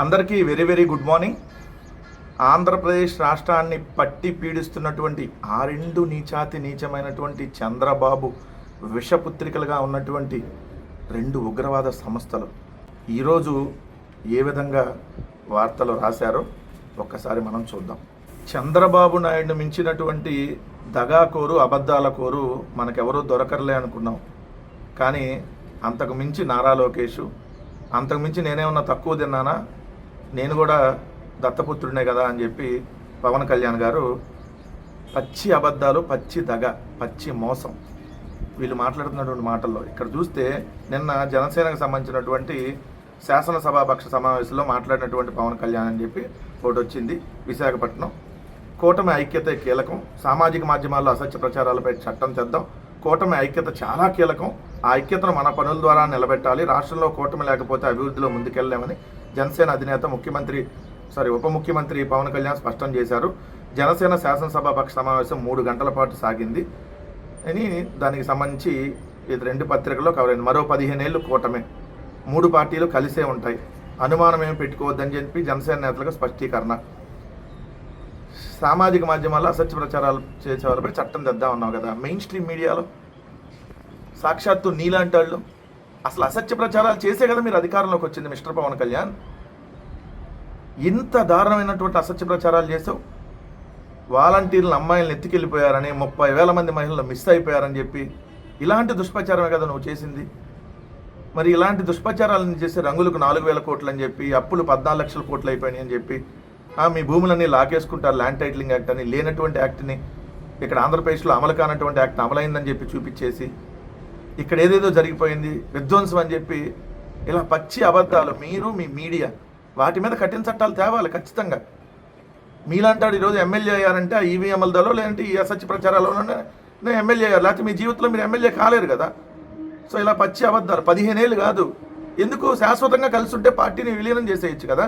అందరికీ very very good morning. Andhra Pradesh రాష్ట్రాన్ని పట్టి పీడిస్తున్నటువంటి ఆ రెండు నీచాతి నీచమైనటువంటి చంద్రబాబు విషపుత్రికలుగా ఉన్నటువంటి రెండు ఉగ్రవాద సంస్థలు. ఈరోజు ఏ విధంగా వార్తలు రాశారో ఒక్కసారి మనం చూద్దాం. చంద్రబాబు నాయుడు మించినటువంటి దగాకోరు అబద్ధాల కోరు మనకెవరూ దొరకరలే అనుకున్నాం. కానీ అంతకు మించి నారా లోకేషు అంతకు మించి నేనేమన్నా తక్కువ తిన్నానా? నేను కూడా దత్తపుత్రుడినే కదా అని చెప్పి పవన్ కళ్యాణ్ గారు పచ్చి అబద్ధాలు పచ్చి దగ పచ్చి మోసం వీళ్ళు మాట్లాడుతున్నటువంటి మాటల్లో. ఇక్కడ చూస్తే నిన్న జనసేనకు సంబంధించినటువంటి శాసనసభాపక్ష సమావేశంలో మాట్లాడినటువంటి పవన్ కళ్యాణ్ అని చెప్పి ఒకటి వచ్చింది విశాఖపట్నం. కూటమి ఐక్యత కీలకం. సామాజిక మాధ్యమాల్లో అసత్య ప్రచారాలపై చట్టం తెద్దాం కూటమి ఐక్యత చాలా కీలకం. ఆ ఐక్యతను మన పనుల ద్వారా నిలబెట్టాలి. రాష్ట్రంలో కూటమి లేకపోతే అభివృద్ధిలో ముందుకెళ్ళలేమని జనసేన అధినేత ముఖ్యమంత్రి సారీ ఉప ముఖ్యమంత్రి పవన్ కళ్యాణ్ స్పష్టం చేశారు. జనసేన శాసనసభాపక్ష సమావేశం మూడు గంటల పాటు సాగింది. అని దానికి సంబంధించి ఇది రెండు పత్రికల్లో కవర్ అయింది. మరో పదిహేను ఏళ్ళు కూటమే. మూడు పార్టీలు కలిసే ఉంటాయి. అనుమానం ఏమి పెట్టుకోవద్దని చెప్పి జనసేన నేతలకు స్పష్టీకరణ. సామాజిక మాధ్యమాల్లో అసత్య ప్రచారాలు చేసే వాళ్ళపై చట్టం తెద్దామన్నావు కదా. మెయిన్ స్ట్రీమ్ మీడియాలో. సాక్షాత్తు నీలాంటి వాళ్ళు అసలు అసత్య ప్రచారాలు చేసే కదా మీరు అధికారంలోకి వచ్చింది మిస్టర్ పవన్ కళ్యాణ్. ఇంత దారుణమైనటువంటి అసత్య ప్రచారాలు చేసావు. వాలంటీర్లు అమ్మాయిలను ఎత్తుకెళ్ళిపోయారని ముప్పై వేల మంది మహిళలు మిస్ అయిపోయారని చెప్పి ఇలాంటి దుష్ప్రచారమే కదా నువ్వు చేసింది. మరి ఇలాంటి దుష్ప్రచారాలను చేసి రంగులకు నాలుగు వేల కోట్లు అని చెప్పి అప్పులు పద్నాలుగు లక్షల కోట్లు అయిపోయినాయి అని చెప్పి ఆ, మీ భూములన్నీ లాకేసుకుంటారు ల్యాండ్ టైటిలింగ్ యాక్ట్ అని లేనటువంటి యాక్ట్ని ఇక్కడ ఆంధ్రప్రదేశ్లో అమలు కానటువంటి యాక్ట్ అమలైందని చెప్పి చూపించేసి ఇక్కడ ఏదేదో జరిగిపోయింది విధ్వంసం అని చెప్పి ఇలా పచ్చి అబద్ధాలు మీరు మీ మీడియా వాటి మీద కఠిన చట్టాలు తేవాలి ఖచ్చితంగా. మీలాంటాడు ఈరోజు ఎమ్మెల్యే అయ్యారంటే ఆ ఈవీఎంఎల్దలో లేదంటే ఈ అసత్య ప్రచారాలలోనే నేను ఎమ్మెల్యే అయ్యారు లేకపోతే మీ జీవితంలో మీరు ఎమ్మెల్యే కాలేరు కదా. సో ఇలా పచ్చి అబద్ధాలు పదిహేను ఏళ్ళు కాదు ఎందుకు శాశ్వతంగా కలిసి ఉంటే పార్టీని విలీనం చేసేయచ్చు కదా.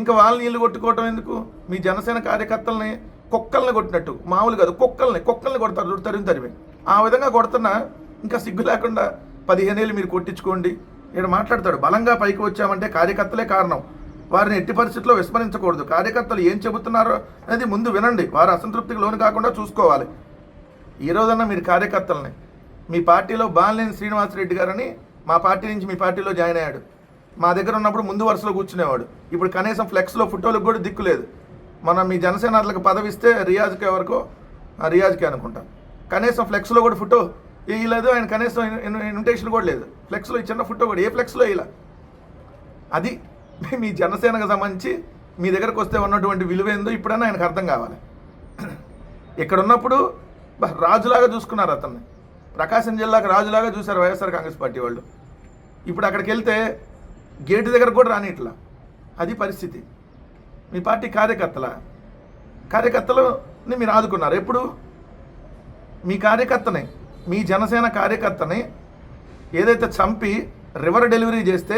ఇంకా వాళ్ళని నీళ్ళు కొట్టుకోవటం ఎందుకు? మీ జనసేన కార్యకర్తల్ని కుక్కల్ని కొట్టినట్టు మామూలు కాదు కుక్కల్ని కుక్కల్ని కొడతారు తరిమి తరిమి. ఆ విధంగా కొడుతున్నా ఇంకా సిగ్గు లేకుండా పదిహేనేళ్ళు మీరు కొట్టించుకోండి. ఇక్కడ మాట్లాడతాడు. బలంగా పైకి వచ్చామంటే కార్యకర్తలే కారణం. వారిని ఎట్టి పరిస్థితుల్లో విస్మరించకూడదు. కార్యకర్తలు ఏం చెబుతున్నారో అనేది ముందు వినండి. వారు అసంతృప్తికి లోను కాకుండా చూసుకోవాలి. ఈ రోజన్నా మీరు కార్యకర్తలని. మీ పార్టీలో బాలినేని శ్రీనివాసరెడ్డి గారని మా పార్టీ నుంచి మీ పార్టీలో జాయిన్ అయ్యాడు. మా దగ్గర ఉన్నప్పుడు ముందు వరుసలో కూర్చునేవాడు. ఇప్పుడు కనీసం ఫ్లెక్స్లో ఫోటోలకు కూడా దిక్కు లేదు. మనం మీ జనసేనాథులకు పదవిస్తే రియాజ్కి ఎవరికో ఆ, రియాజ్కి అనుకుంటాం. కనీసం ఫ్లెక్స్లో కూడా ఫోటో వేయలేదు ఆయన కనీసం ఇన్విటేషన్ కూడా లేదు. ఫ్లెక్స్లో ఈ చిన్న ఫోటో కూడా ఏ ఫ్లెక్స్లో వేయలే అది మీ జనసేనకు సంబంధించి మీ దగ్గరకు వస్తే ఉన్నటువంటి విలువ ఏందో ఇప్పుడైనా ఆయనకు అర్థం కావాలి. ఇక్కడ ఉన్నప్పుడు రాజులాగా చూసుకున్నారు అతన్ని. ప్రకాశం జిల్లాకు రాజులాగా చూశారు వైఎస్ఆర్ కాంగ్రెస్ పార్టీ వాళ్ళు. ఇప్పుడు అక్కడికి వెళ్తే గేటు దగ్గర కూడా రానిట్లా అది పరిస్థితి. మీ పార్టీ కార్యకర్తల? కార్యకర్తలని మీరు ఆదుకున్నారు. ఎప్పుడు? మీ కార్యకర్తని మీ జనసేన కార్యకర్తని ఏదైతే చంపి రివర్ డెలివరీ చేస్తే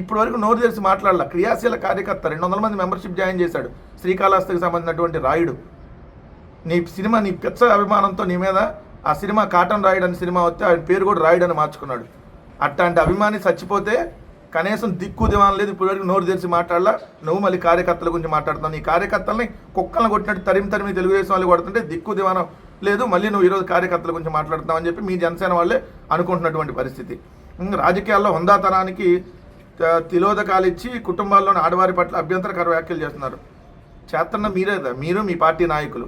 ఇప్పటి వరకు నోరు తెరిచి మాట్లాడాల. క్రియాశీల కార్యకర్త రెండు వందల మంది మెంబర్షిప్ జాయిన్ చేశాడు. శ్రీకాళహస్తికి సంబంధించినటువంటి రాయుడు. నీ సినిమా నీ పిచ్చ అభిమానంతో నీ మీద ఆ సినిమా కాటన్ రాయుడు అని సినిమా వస్తే ఆయన పేరు కూడా రాయుడు అని మార్చుకున్నాడు. అట్లాంటి అభిమాని చచ్చిపోతే కనీసం దిక్కు దివాన్ లేదు ఇప్పటివరకు నోరు తెరిచి మాట్లాడాల. నువ్వు మళ్ళీ కార్యకర్తల గురించి మాట్లాడుతున్నావు. నీ కార్యకర్తల్ని కుక్కలను కొట్టినట్టు తరిమి తరిమి తెలుగుదేశం వాళ్ళు కొడుతుంటే దిక్కు దివానం. లేదు మళ్ళీ నువ్వు ఈరోజు కార్యకర్తల గురించి మాట్లాడుతున్నావు అని చెప్పి మీ జనసేన వాళ్ళే అనుకుంటున్నటువంటి పరిస్థితి. ఇంకా రాజకీయాల్లో హుందాతనానికి తిలోదకాలు ఇచ్చి కుటుంబాల్లోని ఆడవారి పట్ల అభ్యంతరకర వ్యాఖ్యలు చేస్తున్నారు. చేస్తున్న మీరే మీరు మీ పార్టీ నాయకులు.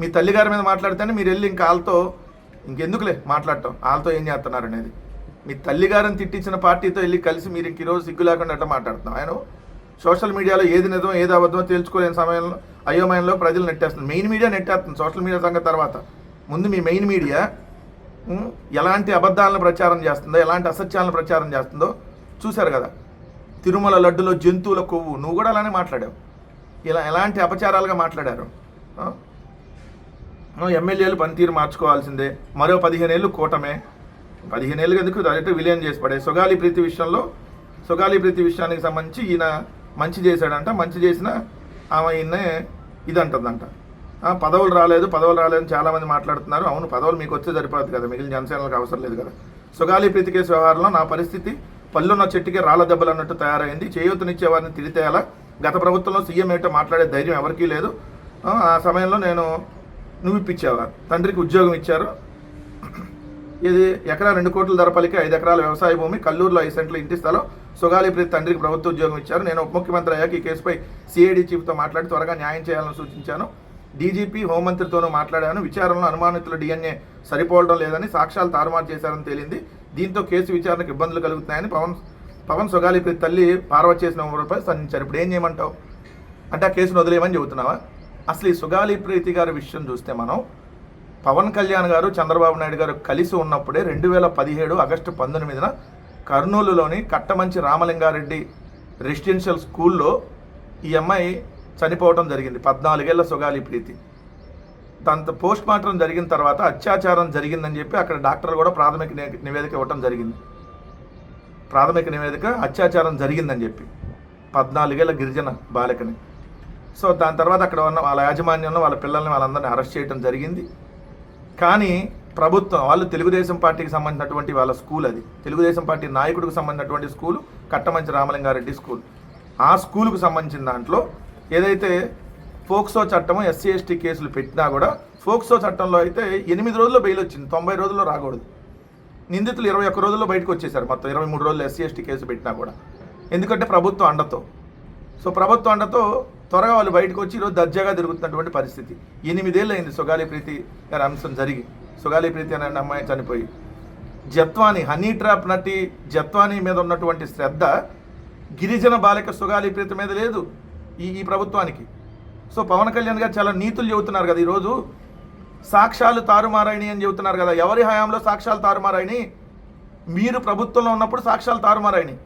మీ తల్లిగారి మీద మాట్లాడితేనే మీరు వెళ్ళి ఇంకా వాళ్ళతో ఇంకెందుకులే మాట్లాడటం వాళ్ళతో ఏం చేస్తున్నారు అనేది. మీ తల్లిగారిని తిట్టించిన పార్టీతో వెళ్ళి కలిసి మీరు ఇంక ఈరోజు సిగ్గు లేకుండా అట్లా మాట్లాడుతున్నాం ఆయన సోషల్ మీడియాలో ఏది నిజం ఏది అబద్ధమో తెలుసుకోలేని సమయంలో అయోమయంలో ప్రజలు నెట్టేస్తుంది. మెయిన్ మీడియా నెట్టేస్తుంది సోషల్ మీడియా సంగతి తర్వాత. ముందు మీ మెయిన్ మీడియా ఎలాంటి అబద్ధాలను ప్రచారం చేస్తుందో ఎలాంటి అసత్యాలను ప్రచారం చేస్తుందో చూశారు కదా. తిరుమల లడ్డులో జంతువుల కొవ్వు. నువ్వు కూడా అలానే మాట్లాడావు. ఇలా ఎలాంటి అపచారాలుగా మాట్లాడారు? ఎమ్మెల్యేలు పనితీరు మార్చుకోవాల్సిందే. మరో పదిహేను ఏళ్ళు కూటమే. పదిహేను ఏళ్ళు ఎందుకు డైరెక్ట్ విలీనం చేసి పడే సొగాలి ప్రీతి విషయంలో సొగాలి ప్రీతి విషయానికి సంబంధించి ఈయన మంచి చేశాడంట. మంచి చేసిన ఆమె ఈయన్నే ఇది అంటుందంట పదవులు రాలేదు పదవులు రాలేదని చాలామంది మాట్లాడుతున్నారు. అవును పదవులు మీకు వచ్చే సరిపోదు కదా మిగిలిన జనసేనలకు అవసరం లేదు కదా. సుగాలి ప్రీతి కేసు వ్యవహారంలో నా పరిస్థితి పళ్ళున్న చెట్టుకి రాళ్ళ దెబ్బలు అన్నట్టు తయారైంది. చేయూతనిచ్చే వారిని తిరితేయాలా? గత ప్రభుత్వంలో సీఎం ఏంటో మాట్లాడే ధైర్యం ఎవరికీ లేదు. ఆ, ఆ సమయంలో నేను నువ్వు ఇప్పించావా తండ్రికి ఉద్యోగం ఇచ్చారు. ఇది ఎకరా రెండు కోట్ల ధర పలికి ఐదు ఎకరాల వ్యవసాయ భూమి కల్లూరులో ఐదు సెంట్ల ఇంటి స్థలం. సుగాలి ప్రీతి తండ్రికి ప్రభుత్వ ఉద్యోగం ఇచ్చారు. నేను ఉప ముఖ్యమంత్రి అయ్యాక ఈ కేసుపై సిఐడి చీఫ్తో మాట్లాడి త్వరగా న్యాయం చేయాలని సూచించాను. డీజీపీ హోంమంత్రితోనూ మాట్లాడాను. విచారణలో అనుమానితుల డిఎన్ఏ సరిపోవడం లేదని సాక్ష్యాలు తారుమారు చేశారని తేలింది. దీంతో కేసు విచారణకు ఇబ్బందులు కలుగుతున్నాయని పవన్ పవన్ సుగాలి తల్లి పార్వతి చేసిన స్పందించారు ఇప్పుడు ఏం చేయమంటావు? అంటే ఆ కేసును వదిలేయమని చెబుతున్నావా? అసలు ఈ సుగాలి ప్రీతి గారి విషయం చూస్తే మనం పవన్ కళ్యాణ్ గారు చంద్రబాబు నాయుడు గారు కలిసి ఉన్నప్పుడే రెండు వేల పదిహేడు ఆగస్టు పంతొమ్మిదిన కర్నూలులోని కట్టమంచి రామలింగారెడ్డి రెసిడెన్షియల్ స్కూల్లో ఈ అమ్మాయి చనిపోవడం జరిగింది. పద్నాలుగేళ్ళ సుగాలి ప్రీతి. దాంతో పోస్ట్ మార్టం జరిగిన తర్వాత అత్యాచారం జరిగిందని చెప్పి అక్కడ డాక్టర్లు కూడా ప్రాథమిక నివేదిక ఇవ్వటం జరిగింది. ప్రాథమిక నివేదిక అత్యాచారం జరిగిందని చెప్పి. పద్నాలుగేళ్ళ గిరిజన బాలికని. సో దాని తర్వాత అక్కడ ఉన్న వాళ్ళ యాజమాన్యంలో వాళ్ళ పిల్లల్ని వాళ్ళందరినీ అరెస్ట్ చేయడం జరిగింది. కానీ ప్రభుత్వం వాళ్ళు తెలుగుదేశం పార్టీకి సంబంధించినటువంటి వాళ్ళ స్కూల్ అది. తెలుగుదేశం పార్టీ నాయకుడికి సంబంధించినటువంటి స్కూల్ కట్టమంచి రామలింగారెడ్డి స్కూల్. ఆ స్కూలుకు సంబంధించిన దాంట్లో ఏదైతే ఫోక్సో చట్టం ఎస్సీ ఎస్టీ కేసులు పెట్టినా కూడా ఫోక్సో చట్టంలో అయితే ఎనిమిది రోజుల్లో బెయిల్ వచ్చింది. తొంభై రోజుల్లో రాకూడదు. నిందితులు ఇరవై ఒక్క రోజుల్లో బయటకు వచ్చేసారు. మొత్తం ఇరవై మూడు రోజులు ఎస్సీ ఎస్టీ కేసు పెట్టినా కూడా. ఎందుకంటే ప్రభుత్వం అండతో. సో ప్రభుత్వం అండతో త్వరగా వాళ్ళు బయటకు వచ్చి ఈరోజు దర్జాగా తిరుగుతున్నటువంటి పరిస్థితి. ఎనిమిదేళ్ళు అయింది సుగాలి ప్రీతి గారి అంశం జరిగి. సుగాలి ప్రీతి అనే అమ్మాయి చనిపోయి. జత్వాని హనీ ట్రాప్ నటి జత్వాని మీద ఉన్నటువంటి శ్రద్ధ గిరిజన బాలిక సుగాలి ప్రీతి మీద లేదు ఈ ఈ ప్రభుత్వానికి. సో పవన్ కళ్యాణ్ గారు చాలా నీతులు చెబుతున్నారు కదా ఈరోజు. సాక్ష్యాలు తారుమారాయని అని చెబుతున్నారు కదా. ఎవరి హయాంలో సాక్ష్యాలు తారుమారాయని మీరు ప్రభుత్వంలో ఉన్నప్పుడు సాక్ష్యాలు తారుమారాయని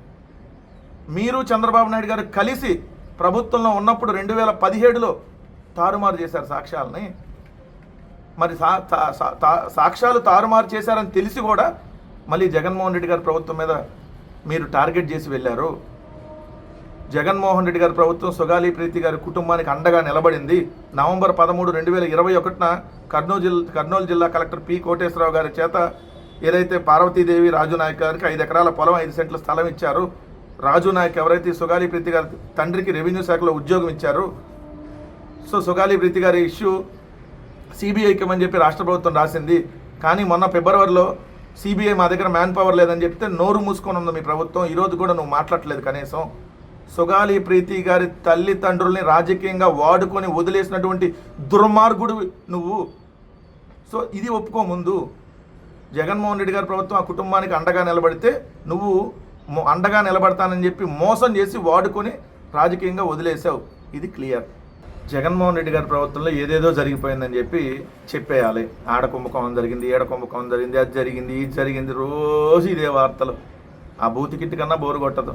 మీరు చంద్రబాబు నాయుడు గారు కలిసి ప్రభుత్వంలో ఉన్నప్పుడు రెండు వేల పదిహేడులో తారుమారు చేశారు సాక్ష్యాలని. మరి సా తా- తా- సాక్ష్యాలు తారుమారు చేశారని తెలిసి కూడా మళ్ళీ జగన్మోహన్ రెడ్డి గారి ప్రభుత్వం మీద మీరు టార్గెట్ చేసి వెళ్ళారు. జగన్మోహన్ రెడ్డి గారి ప్రభుత్వం సుగాలి ప్రీతి గారి కుటుంబానికి అండగా నిలబడింది. నవంబర్ పదమూడు రెండు వేల ఇరవై ఒకటిన కర్నూలు జిల్లా కర్నూలు జిల్లా కలెక్టర్ పి కోటేశ్వరరావు గారి చేత ఏదైతే పార్వతీదేవి రాజు నాయక్ గారికి ఐదు ఎకరాల పొలం ఐదు సెంట్ల స్థలం ఇచ్చారు. రాజు నాయక్ ఎవరైతే సుగాలి ప్రీతి గారి తండ్రికి రెవెన్యూ శాఖలో ఉద్యోగం ఇచ్చారు. సో సుగాలి ప్రీతి గారి ఇష్యూ సిబిఐకి అని చెప్పి రాష్ట్ర ప్రభుత్వం రాసింది. కానీ మొన్న ఫిబ్రవరిలో సిబిఐ మా దగ్గర మ్యాన్ పవర్ లేదని చెప్తే నోరు మూసుకొని ఉంది మీ ప్రభుత్వం. ఈరోజు కూడా నువ్వు మాట్లాడలేదు కనీసం. సుగాలి ప్రీతి గారి తల్లిదండ్రుల్ని రాజకీయంగా వాడుకొని వదిలేసినటువంటి దుర్మార్గుడు నువ్వు. సో ఇది ఒప్పుకో ముందు. జగన్మోహన్ రెడ్డి గారి ప్రభుత్వం ఆ కుటుంబానికి అండగా నిలబడితే నువ్వు అండగా నిలబడతానని చెప్పి మోసం చేసి వాడుకొని రాజకీయంగా వదిలేసావు ఇది క్లియర్. జగన్మోహన్ రెడ్డి గారి ప్రభుత్వంలో ఏదేదో జరిగిపోయిందని చెప్పి చెప్పేయాలి. ఆడ కుంభకోణం జరిగింది ఏడ కుంభకోణం జరిగింది అది జరిగింది ఇది జరిగింది రోజు ఇదే వార్తలు. ఆ బూతికిట్టు కన్నా బోరు కొట్టదు.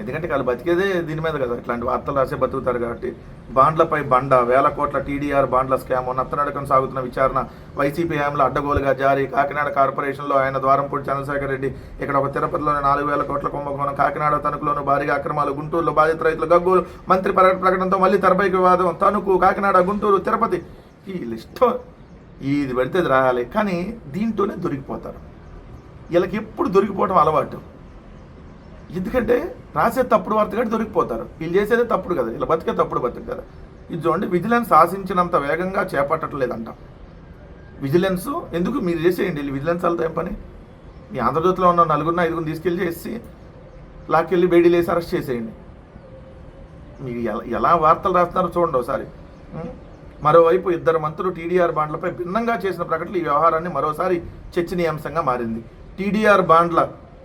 ఎందుకంటే వాళ్ళు బతికేదే దీని మీద కదా. ఇట్లాంటి వార్తలు రాసే బతుకుతారు కాబట్టి. బాండ్లపై బండ వేల కోట్ల టీడీఆర్ బాండ్ల స్కామ్ నత్తనడకం సాగుతున్న విచారణ వైసీపీ హయాంలో అడ్డగోలుగా జారీ. కాకినాడ కార్పొరేషన్లో ఆయన ద్వారంపూడి చంద్రశేఖర్ రెడ్డి. ఇక్కడ ఒక తిరుపతిలోని నాలుగు వేల కోట్ల కుంభకోణం కాకినాడ తణుకులోను భారీగా అక్రమాలు. గుంటూరులో బాధిత రైతులు గగ్గోలు మంత్రి పర్యటన ప్రకటనతో మళ్ళీ తెరపైకి వివాదం. తణుకు కాకినాడ గుంటూరు తిరుపతి. ఈ లిస్ట్ ఇది పెడితే ఇది రాయాలి. కానీ దీంట్లోనే దొరికిపోతారు. వీళ్ళకి ఎప్పుడు దొరికిపోవడం అలవాటు. ఎందుకంటే రాసే తప్పుడు వార్త కూడా దొరికిపోతారు. వీళ్ళు చేసేదే తప్పుడు కదా. ఇలా బతికే తప్పుడు బతుకు కదా. ఇది చూడండి విజిలెన్స్ ఆశించినంత వేగంగా చేపట్టట్లేదంట. విజిలెన్స్ ఎందుకు మీరు చేసేయండి వీళ్ళు విజిలెన్స్ వాళ్ళతో ఏం పని? మీ ఆంధ్రజ్యోతిలో ఉన్న నలుగురిని ఐదుగురిని తీసుకెళ్ళి చేసి లాక్కెళ్ళి బేడీలు వేసి అరెస్ట్ చేసేయండి. మీరు ఎలా ఎలా వార్తలు రాస్తున్నారో చూడండి ఒకసారి. మరోవైపు ఇద్దరు మంత్రులు టీడీఆర్ బాండ్లపై భిన్నంగా చేసిన ప్రకటనలు ఈ వ్యవహారాన్ని మరోసారి చర్చనీయాంశంగా మారింది. టీడీఆర్ బాండ్ల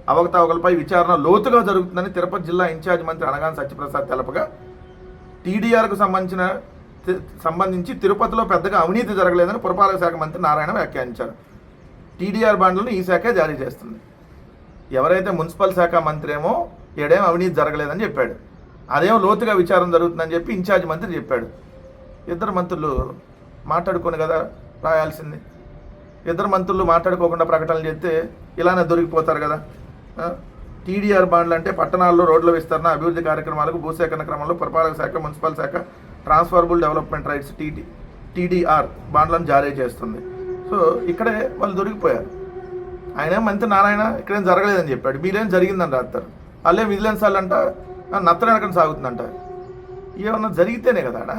అవకతవకలపై విచారణ లోతుగా జరుగుతుందని తిరుపతి జిల్లా ఇన్ఛార్జ్ మంత్రి అనగాని సత్యప్రసాద్ తెలపగా టీడీఆర్కు సంబంధించిన తి- సంబంధించి తిరుపతిలో పెద్దగా అవినీతి జరగలేదని పురపాలక శాఖ మంత్రి నారాయణ వ్యాఖ్యానించారు. టీడీఆర్ బాండ్లను ఈ శాఖ జారీ చేస్తుంది. ఎవరైతే మున్సిపల్ శాఖ మంత్రి ఏమో ఏడేం అవినీతి జరగలేదని చెప్పాడు. అదేమో లోతుగా విచారం జరుగుతుందని చెప్పి ఇన్ఛార్జ్ మంత్రి చెప్పాడు. ఇద్దరు మంత్రులు మాట్లాడుకొని కదా రాయాల్సింది. ఇద్దరు మంత్రులు మాట్లాడుకోకుండా ప్రకటనలు చేస్తే ఇలానే దొరికిపోతారు కదా. టీడీఆర్ బాండ్లు అంటే పట్టణాల్లో రోడ్ల విస్తరణ అభివృద్ధి కార్యక్రమాలకు భూసేకరణ క్రమంలో పురపాలక శాఖ మున్సిపల్ శాఖ transferable development rights TD TDR బాండ్లను జారీ చేస్తుంది. సో ఇక్కడే వాళ్ళు దొరికిపోయారు. ఆయన మంత్రి నారాయణ ఇక్కడేం జరగలేదని చెప్పాడు. మీరేం జరిగిందని రాస్తారు వాళ్ళే విజిలెన్స్ వాళ్ళంట? నత్తనడకని సాగుతుందంట. ఏమన్నా జరిగితేనే కదా ఆడ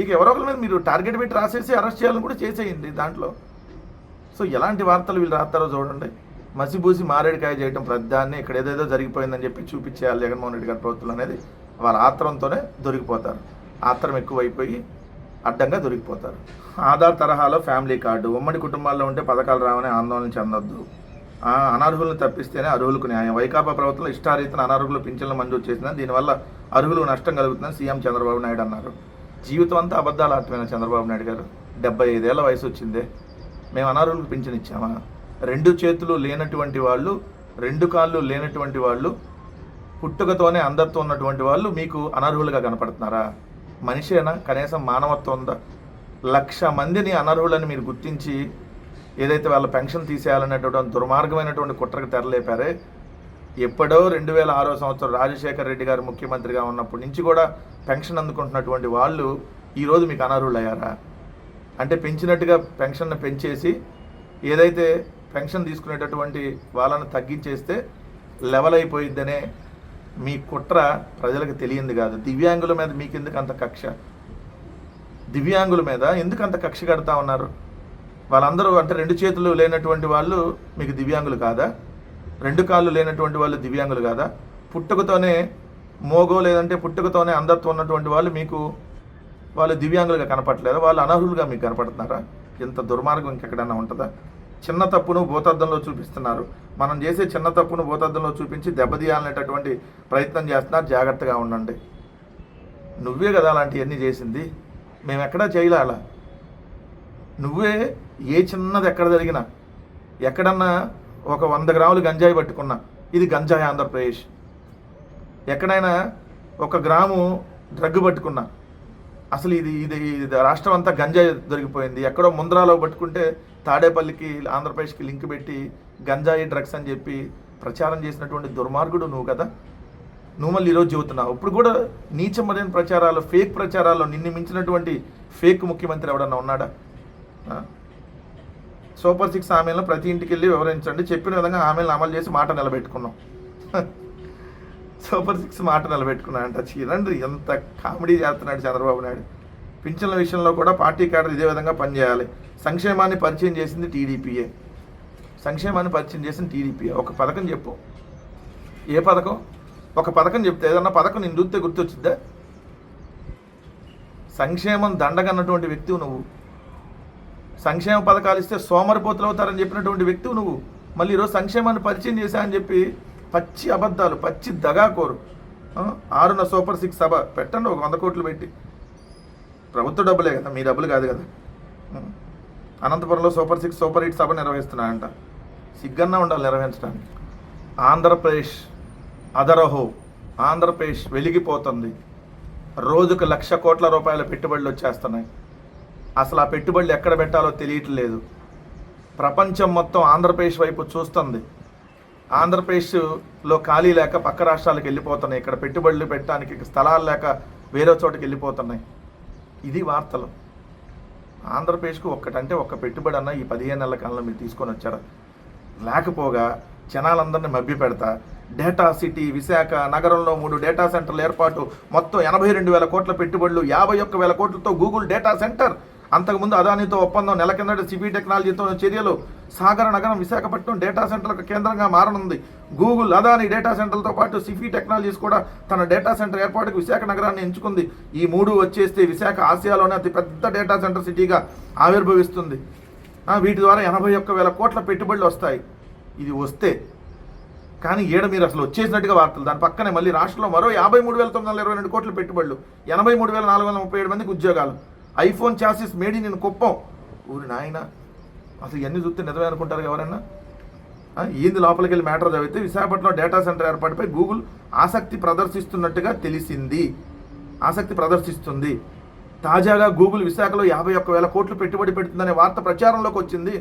ఇక ఎవరో ఒకరి మీద మీరు టార్గెట్ పెట్టి రాసేసి అరెస్ట్ చేయాలని కూడా చేసేయండి దాంట్లో. సో ఎలాంటి వార్తలు వీళ్ళు రాస్తారో చూడండి. మసిబూసి మారేడుకాయ చేయటం ప్రతిదాన్ని ఇక్కడ ఏదేదో జరిగిపోయిందని చెప్పి చూపించేయాలి జగన్మోహన్ రెడ్డి గారి ప్రభుత్వం అనేది. వాళ్ళ ఆత్రంతోనే దొరికిపోతారు. ఆత్రం ఎక్కువైపోయి అడ్డంగా దొరికిపోతారు. ఆధార్ తరహాలో ఫ్యామిలీ కార్డు. ఉమ్మడి కుటుంబాల్లో ఉంటే పథకాలు రావని ఆందోళన చెందొద్దు. ఆ, అనర్హులను తప్పిస్తేనే అర్హులకు న్యాయం. వైకాపా ప్రభుత్వం ఇష్టారీతిన అనర్హులు పింఛన్లు మంజూరు చేసిందని దీనివల్ల అర్హులు నష్టం కలుగుతుందని సీఎం చంద్రబాబు నాయుడు అన్నారు. జీవితం అంతా అబద్ధాలు ఆటమైన చంద్రబాబు నాయుడు గారు. డెబ్బై ఐదేళ్ళ వయసు వచ్చిందే. మేము అనర్హులకు పింఛన్ ఇచ్చామా? రెండు చేతులు లేనటువంటి వాళ్ళు రెండు కాళ్ళు లేనటువంటి వాళ్ళు పుట్టుకతోనే అందరితో ఉన్నటువంటి వాళ్ళు మీకు అనర్హులుగా కనపడుతున్నారా? మనిషేనా? కనీసం మానవత్వం ఉందా? లక్ష మందిని అనర్హులని మీరు గుర్తించి ఏదైతే వాళ్ళ పెన్షన్ తీసేయాలనేటువంటి దుర్మార్గమైనటువంటి కుట్రకు తెరలేపారే ఎప్పుడో రెండు వేల ఆరో సంవత్సరం రాజశేఖర రెడ్డి గారు ముఖ్యమంత్రిగా ఉన్నప్పటి నుంచి కూడా పెన్షన్ అందుకుంటున్నటువంటి వాళ్ళు ఈరోజు మీకు అనర్హులు అయ్యారా అంటే పెంచినట్టుగా పెన్షన్ పెంచేసి ఏదైతే పెన్షన్ తీసుకునేటటువంటి వాళ్ళని తగ్గించేస్తే లెవెల్ అయిపోయిద్దనే మీ కుట్ర ప్రజలకు తెలియంది కాదు. దివ్యాంగుల మీద మీకు ఎందుకు అంత కక్ష? దివ్యాంగుల మీద ఎందుకు అంత కక్ష కడతా ఉన్నారు? వాళ్ళందరూ అంటే రెండు చేతులు లేనటువంటి వాళ్ళు మీకు దివ్యాంగులు కాదా? రెండు కాళ్ళు లేనటువంటి వాళ్ళు దివ్యాంగులు కాదా? పుట్టుకతోనే మోగో లేదంటే పుట్టుకతోనే అందరితో ఉన్నటువంటి వాళ్ళు మీకు వాళ్ళు దివ్యాంగులుగా కనపడలేదా? వాళ్ళు అనర్హులుగా మీకు కనపడుతున్నారా? ఇంత దుర్మార్గం ఇంకెక్కడైనా ఉంటుందా? చిన్న తప్పును భూతద్దంలో చూపిస్తున్నారు. మనం చేసే చిన్న తప్పును భూతద్దంలో చూపించి దెబ్బతీయాలనేటటువంటి ప్రయత్నం చేస్తున్నారు. జాగ్రత్తగా ఉండండి. నువ్వే కదా అలాంటివన్నీ చేసింది. మేము ఎక్కడా చేయలే అలా. నువ్వే ఏ చిన్నది ఎక్కడ జరిగినా ఎక్కడన్నా ఒక వంద గ్రాములు గంజాయి పట్టుకున్నా ఇది గంజాయి ఆంధ్రప్రదేశ్. ఎక్కడైనా ఒక గ్రాము డ్రగ్ పట్టుకున్నా అసలు ఇది ఇది రాష్ట్రం అంతా గంజాయి దొరికిపోయింది. ఎక్కడో ముంద్రాలో పట్టుకుంటే తాడేపల్లికి ఆంధ్రప్రదేశ్కి లింక్ పెట్టి గంజాయి డ్రగ్స్ అని చెప్పి ప్రచారం చేసినటువంటి దుర్మార్గుడు నువ్వు కదా? నువ్వు మళ్ళీ ఈరోజు చెబుతున్నావు. ఇప్పుడు కూడా నీచమైన ప్రచారాలు ఫేక్ ప్రచారాల్లో నిన్ను మించినటువంటి ఫేక్ ముఖ్యమంత్రి ఎవడన్నా ఉన్నాడా? సూపర్ సిక్స్ హామీలను ప్రతి ఇంటికి వెళ్ళి వివరించండి. చెప్పిన విధంగా హామీలను అమలు చేసి మాట నిలబెట్టుకున్నాం. సూపర్ సిక్స్ మాట నిలబెట్టుకున్నాడంట చిరండ్రి ఎంత కామెడీ చేస్తున్నాడు చంద్రబాబు నాయుడు. పింఛన్ల విషయంలో కూడా పార్టీ క్యాడర్ ఇదే విధంగా పనిచేయాలి. సంక్షేమాన్ని పరిచయం చేసింది టీడీపీఏ సంక్షేమాన్ని పరిచయం చేసింది టీడీపీఏ ఒక పథకం చెప్పు. ఏ పథకం? ఒక పథకం చెప్తే ఏదన్నా పథకం నేను చూస్తే గుర్తొచ్చిద్దా? సంక్షేమం దండగన్నటువంటి వ్యక్తివు నువ్వు. సంక్షేమ పథకాలు ఇస్తే సోమరిపోతులు అవుతారని చెప్పినటువంటి వ్యక్తివు నువ్వు. మళ్ళీ ఈరోజు సంక్షేమాన్ని పరిచయం చేశా అని చెప్పి పచ్చి అబద్ధాలు పచ్చి దగాకోరు. ఆరున సూపర్ సిక్స్ సభ పెట్టండి ఒక వంద కోట్లు పెట్టి. ప్రభుత్వ డబ్బులే కదా మీ డబ్బులు కాదు కదా. అనంతపురంలో సూపర్ సిక్స్ సూపర్ ఎయిట్ సభ నిర్వహిస్తున్నారంట సిగ్గన్నా ఉండాలి నిర్వహించడానికి. ఆంధ్రప్రదేశ్ అదరహో ఆంధ్రప్రదేశ్ వెలిగిపోతుంది. రోజుకు లక్ష కోట్ల రూపాయల పెట్టుబడులు వచ్చేస్తున్నాయి. అసలు ఆ పెట్టుబడులు ఎక్కడ పెట్టాలో తెలియట్లేదు. ప్రపంచం మొత్తం ఆంధ్రప్రదేశ్ వైపు చూస్తుంది. ఆంధ్రప్రదేశ్లో ఖాళీ లేక పక్క రాష్ట్రాలకు వెళ్ళిపోతున్నాయి. ఇక్కడ పెట్టుబడులు పెట్టడానికి స్థలాలు లేక వేరే చోటకి వెళ్ళిపోతున్నాయి. ఇది వార్తలు. ఆంధ్రప్రదేశ్కు ఒక్కటంటే ఒక్క పెట్టుబడి అన్న ఈ పదిహేను నెలల కాలంలో మీరు తీసుకొని వచ్చారు. లేకపోగా జనాలందరినీ మభ్య పెడతా. డేటా సిటీ విశాఖ నగరంలో మూడు డేటా సెంటర్ల ఏర్పాటు. మొత్తం ఎనభై రెండు వేల కోట్ల పెట్టుబడులు యాభై ఒక్క వేల కోట్లతో గూగుల్ డేటా సెంటర్. అంతకుముందు అదానితో ఒప్పందం నెల కిందట సిబి టెక్నాలజీతో చర్యలు సాగర నగరం విశాఖపట్నం డేటా సెంటర్లకు కేంద్రంగా మారనుంది. గూగుల్ అదాని డేటా సెంటర్లతో పాటు సిఫీ టెక్నాలజీస్ కూడా తన డేటా సెంటర్ ఏర్పాటుకు విశాఖ నగరాన్ని ఎంచుకుంది. ఈ మూడు వచ్చేస్తే విశాఖ ఆసియాలోనే అతి పెద్ద డేటా సెంటర్ సిటీగా ఆవిర్భవిస్తుంది. వీటి ద్వారా ఎనభై ఒక్క వేల కోట్ల పెట్టుబడులు వస్తాయి. ఇది వస్తే కానీ ఏడ మీరు అసలు వచ్చేసినట్టుగా వార్తలు. దాని పక్కనే మళ్ళీ రాష్ట్రంలో మరో యాభై మూడు వేల తొమ్మిది వందల ఇరవై రెండు కోట్ల పెట్టుబడులు ఎనభై మూడు వేల నాలుగు వందల ముప్పై ఏడు మందికి ఉద్యోగాలు. IPhone chassis made in Kuppam. ఊరి నాయన అసలు ఇవన్నీ చూస్తే నిజమే అనుకుంటారు ఎవరైనా ఏంది లోపలికి వెళ్ళి మ్యాటర్ చదివితే విశాఖపట్నంలో డేటా సెంటర్ ఏర్పాటుపై గూగుల్ ఆసక్తి ప్రదర్శిస్తున్నట్టుగా తెలిసింది. ఆసక్తి ప్రదర్శిస్తుంది. తాజాగా గూగుల్ విశాఖలో యాభై ఒక్క వేల కోట్లు పెట్టుబడి పెడుతుందనే వార్త ప్రచారంలోకి వచ్చింది.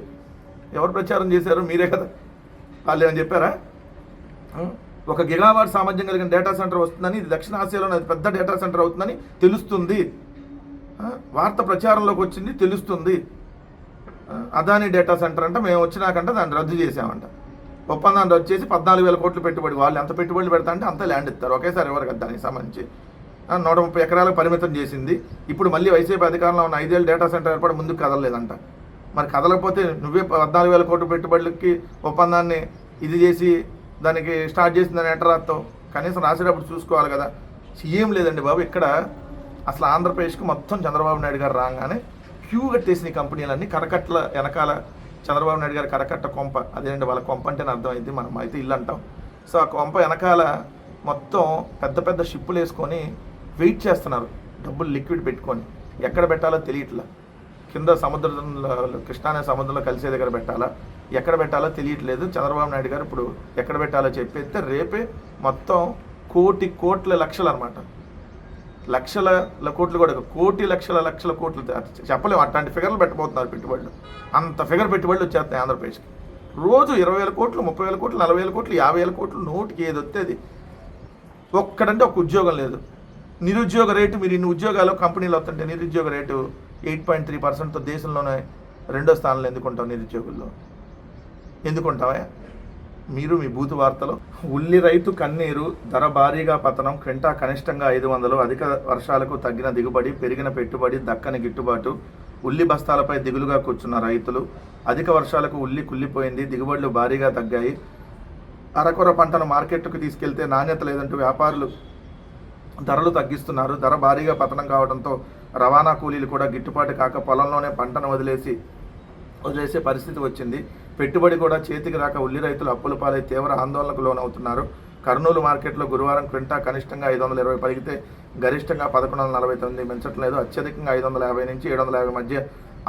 ఎవరు ప్రచారం చేశారు? మీరే కదా. వాళ్ళు ఏమని చెప్పారా? ఒక గిగావాట్ సామర్థ్యం కలిగిన డేటా సెంటర్ వస్తుందని ఇది దక్షిణ ఆసియాలోనే పెద్ద డేటా సెంటర్ అవుతుందని తెలుస్తుంది. వార్త ప్రచారంలోకి వచ్చింది తెలుస్తుంది. అదాని డేటా సెంటర్ అంటే మేము వచ్చినాకంటే దాన్ని రద్దు చేసామంట ఒప్పందాన్ని రద్దు చేసి పద్నాలుగు వేల కోట్లు పెట్టుబడి వాళ్ళు ఎంత పెట్టుబడులు పెడతా అంటే అంత ల్యాండ్ ఇస్తారు. ఒకేసారి ఎవరు కదా దానికి సంబంధించి. నూట ముప్పై ఎకరాలకు పరిమితం చేసింది. ఇప్పుడు మళ్ళీ వైసీపీ అధికారంలో ఉన్న ఐదేళ్ళు డేటా సెంటర్ ఏర్పడి ముందుకు కదలలేదంట. మరి కదలకపోతే నువ్వే పద్నాలుగు వేల కోట్ల పెట్టుబడులకి ఒప్పందాన్ని ఇది చేసి దానికి స్టార్ట్ చేసిందని ఎట్ట రాస్తావు కనీసం రాసేటప్పుడు చూసుకోవాలి కదా. ఏం లేదండి బాబు ఇక్కడ అసలు ఆంధ్రప్రదేశ్కి మొత్తం చంద్రబాబు నాయుడు గారు రాగానే క్యూ కట్టేసిన ఈ కంపెనీలన్నీ. కరకట్ల వెనకాల చంద్రబాబు నాయుడు గారి కరకట్ట కొంప అదేంటి వాళ్ళ కొంప అంటే అర్థమైంది మనం అయితే ఇల్లు అంటాం. సో ఆ కొంప వెనకాల మొత్తం పెద్ద పెద్ద షిప్పులు వేసుకొని వెయిట్ చేస్తున్నారు డబ్బులు లిక్విడ్ పెట్టుకొని. ఎక్కడ పెట్టాలో తెలియట్లా. కింద సముద్రంలో కృష్ణానే సముద్రంలో కలిసే దగ్గర పెట్టాలా? ఎక్కడ పెట్టాలో తెలియట్లేదు. చంద్రబాబు నాయుడు గారు ఇప్పుడు ఎక్కడ పెట్టాలో చెప్పేస్తే రేపే మొత్తం కోటి కోట్ల లక్షలు అనమాట లక్షల కోట్లు కూడా కోటి లక్షల లక్షల కోట్లు చెప్పలేము. అట్లాంటి ఫిగర్లు పెట్టబోతున్నారు పెట్టుబడులు. అంత ఫిగర్ పెట్టుబడులు వచ్చేస్తాయి ఆంధ్రప్రదేశ్కి. రోజు ఇరవై వేల కోట్లు ముప్పై వేల కోట్లు నలభై వేల కోట్లు యాభై వేల కోట్లు నోటికి ఏది వచ్చేది ఒక్కడంటే ఒక ఉద్యోగం లేదు. నిరుద్యోగ రేటు మీరు ఇన్ని ఉద్యోగాలు కంపెనీలు వస్తుంటే నిరుద్యోగ రేటు ఎయిట్ పాయింట్ త్రీ పర్సెంట్తో దేశంలోనే రెండో స్థానంలో ఎందుకుంటాం నిరుద్యోగుల్లో? ఎందుకుంటావా మీరు మీ బూతు వార్తలు ఉల్లి రైతు కన్నీరు ధర భారీగా పతనం క్వింటా కనిష్టంగా ఐదు వందలు అధిక వర్షాలకు తగ్గిన దిగుబడి పెరిగిన పెట్టుబడి దక్కని గిట్టుబాటు ఉల్లి బస్తాలపై దిగులుగా కూర్చున్న రైతులు అధిక వర్షాలకు ఉల్లి కుల్లిపోయింది దిగుబడులు భారీగా తగ్గాయి. అరకొర పంటను మార్కెట్కు తీసుకెళ్తే నాణ్యత లేదంటూ వ్యాపారులు ధరలు తగ్గిస్తున్నారు. ధర భారీగా పతనం కావడంతో రవాణా కూలీలు కూడా గిట్టుబాటు కాక పొలంలోనే పంటను వదిలేసి వదిలేసే పరిస్థితి వచ్చింది. పెట్టుబడి కూడా చేతికి రాక ఉల్లి రైతులు అప్పుల పాలై తీవ్ర ఆందోళనకు లోనవుతున్నారు. కర్నూలు మార్కెట్లో గురువారం క్వింటా కనిష్టంగా ఐదు వందల ఇరవై పలికితే గరిష్టంగా పదకొండు వందల నలభై తొమ్మిది పెంచట్లేదు అత్యధికంగా ఐదు వందల యాభై నుంచి ఏడు వందల యాభై మధ్య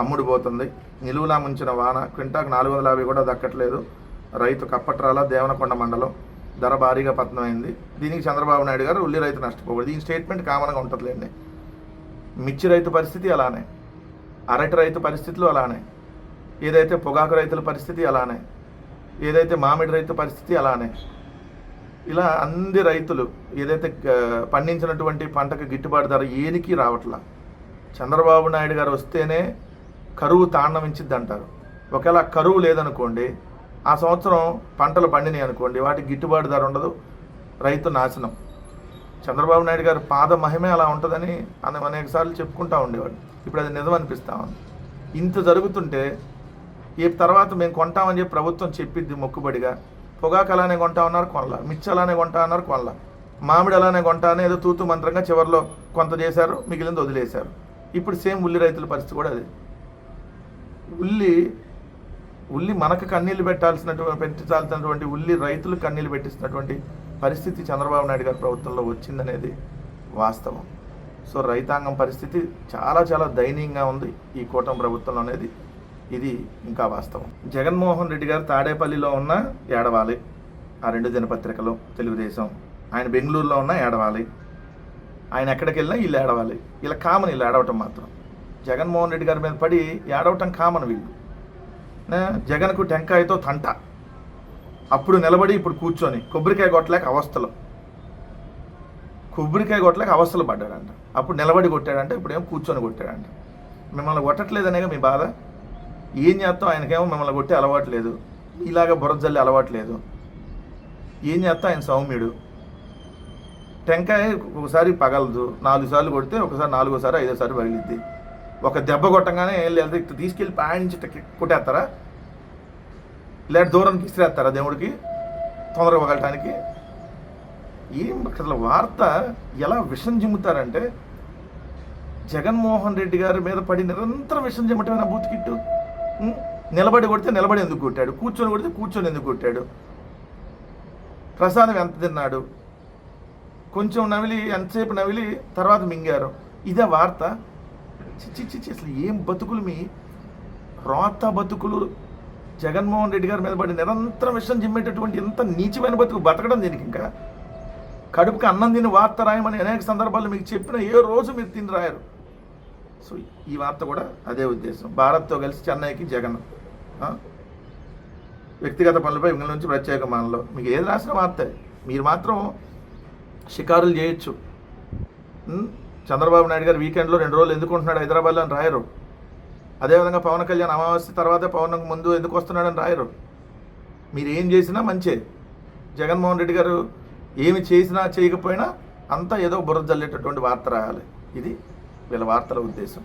అమ్ముడుపోతుంది నిలువులా ముంచిన వాన క్వింటాకు నాలుగు వందల యాభై కూడా దక్కట్లేదు. రైతు కప్పట్రాల దేవనకొండ మండలం ధర భారీగా పతనమైంది. దీనికి చంద్రబాబు నాయుడు గారు ఉల్లి రైతు నష్టపోకూడదు. ఈ స్టేట్మెంట్ కామన్గా ఉంటుందిలేండి. మిర్చి రైతు పరిస్థితి అలానే. అరటి రైతు పరిస్థితులు అలానే. ఏదైతే పొగాకు రైతుల పరిస్థితి అలానే ఏదైతే మామిడి రైతు పరిస్థితి అలానే ఇలా అన్ని రైతులు ఏదైతే పండించినటువంటి పంటకు గిట్టుబాటు ధర ఏనికి రావట్లా. చంద్రబాబు నాయుడు గారు వస్తేనే కరువు తాండవించిద్ది అంటారు ఒకవేళ కరువు లేదనుకోండి ఆ సంవత్సరం పంటలు పండినాయి అనుకోండి వాటికి గిట్టుబాటు ధర ఉండదు రైతు నాశనం. చంద్రబాబు నాయుడు గారి పాద మహిమే అలా ఉంటుందని అని అనేక చెప్పుకుంటా ఉండేవాడు ఇప్పుడు అది నిజం అనిపిస్తా ఉంది. ఇంత జరుగుతుంటే ఈ తర్వాత మేము కొంటామని చెప్పి ప్రభుత్వం చెప్పిద్ది మొక్కుబడిగా. పొగాకు అలానే కొంటా ఉన్నారు కొనలా. మిర్చి అలానే కొంటా ఉన్నారు కొనలా. మామిడి అలానే కొంటా అని ఏదో తూతు మంత్రంగా చివరిలో కొంత చేశారు మిగిలింది వదిలేశారు. ఇప్పుడు సేమ్ ఉల్లి రైతుల పరిస్థితి కూడా అది. ఉల్లి ఉల్లి మనకు కన్నీళ్ళు పెట్టాల్సినటువంటి పెట్టాల్సినటువంటి ఉల్లి రైతులు కన్నీళ్ళు పెట్టిస్తున్నటువంటి పరిస్థితి చంద్రబాబు నాయుడు గారి ప్రభుత్వంలో వచ్చిందనేది వాస్తవం. సో రైతాంగం పరిస్థితి చాలా చాలా దయనీయంగా ఉంది ఈ కూటమి ప్రభుత్వంలో అనేది. ఇది ఇంకా వాస్తవం. జగన్మోహన్ రెడ్డి గారు తాడేపల్లిలో ఉన్న ఏడవాలి. ఆ రెండు దినపత్రికలు తెలుగుదేశం. ఆయన బెంగళూరులో ఉన్న ఏడవాలి. ఆయన ఎక్కడికి వెళ్ళినా వీళ్ళు ఏడవాలి. ఇలా కామన్ వీళ్ళు ఏడవటం మాత్రం. జగన్మోహన్ రెడ్డి గారి మీద పడి ఏడవటం కామన్ వీళ్ళు. జగన్కు టెంకాయతో తంట. అప్పుడు నిలబడి ఇప్పుడు కూర్చొని కొబ్బరికాయ కొట్టలేక అవస్థలు. కొబ్బరికాయ కొట్టలేక అవస్థలు పడ్డాడంట. అప్పుడు నిలబడి కొట్టాడంట ఇప్పుడు ఏమో కూర్చొని కొట్టాడంట. మిమ్మల్ని కొట్టట్లేదనేగా మీ బాధ? ఏం చేస్తాం? ఆయనకేమో మిమ్మల్ని కొట్టే అలవాటు లేదు. ఇలాగ బురద జల్లి అలవాటు లేదు. ఏం చేస్తాం? ఆయన సౌమ్యుడు. టెంకాయ ఒకసారి పగలదు. నాలుగు సార్లు కొడితే ఒకసారి నాలుగోసారి ఐదోసారి పగిలిద్ది. ఒక దెబ్బ కొట్టంగానే లేదా. ఇట్లా తీసుకెళ్ళి పాయించి కొట్టేస్తారా? లేదా దూరానికి ఇసిరేస్తారా దేవుడికి? తొందరగా పగలటానికి? ఏం అసలు వార్త ఎలా విషం చిమ్ముతారంటే జగన్మోహన్ రెడ్డి గారి మీద పడి నిరంతరం విషం చిమ్మటమైన బూత్ కిట్టు? నిలబడి కొడితే నిలబడి ఎందుకు కొట్టాడు? కూర్చొని కొడితే కూర్చొని ఎందుకు కొట్టాడు? ప్రసాదం ఎంత తిన్నాడు? కొంచెం నవిలి ఎంతసేపు నవిలి తర్వాత మింగారు. ఇదే వార్త. చిచ్చి చిచ్చి అసలు ఏం బతుకులు మీ రోత బతుకులు? జగన్మోహన్ రెడ్డి గారి మీద పడి నిరంతరం విషయం చిమ్మేటటువంటి ఇంత నీచమైన బతుకు బతకడం దీనికి ఇంకా? కడుపుకి అన్నం తిని వార్త రాయమని అనేక సందర్భాల్లో మీకు చెప్పిన ఏ రోజు మీరు తిని రాయరు. సో ఈ వార్త కూడా అదే ఉద్దేశం. భారత్తో కలిసి చెన్నైకి జగన్ వ్యక్తిగత పనులపై ఇంగ్ల నుంచి ప్రత్యేక మనలో. మీకు ఏది రాసిన వార్త? మీరు మాత్రం షికారులు చేయొచ్చు. చంద్రబాబు నాయుడు గారు వీకెండ్లో రెండు రోజులు ఎందుకు ఉంటున్నాడు హైదరాబాద్లో అని రాయరు. అదేవిధంగా పవన్ కళ్యాణ్ అమావాస్య తర్వాతే పవన్ ముందు ఎందుకు వస్తున్నాడని రాయరు. మీరు ఏం చేసినా మంచే. జగన్మోహన్ రెడ్డి గారు ఏమి చేసినా చేయకపోయినా అంతా ఏదో బుర్ర జల్లేటటువంటి వార్త రాయాలి. ఇది వీళ్ళ వార్తల ఉద్దేశం.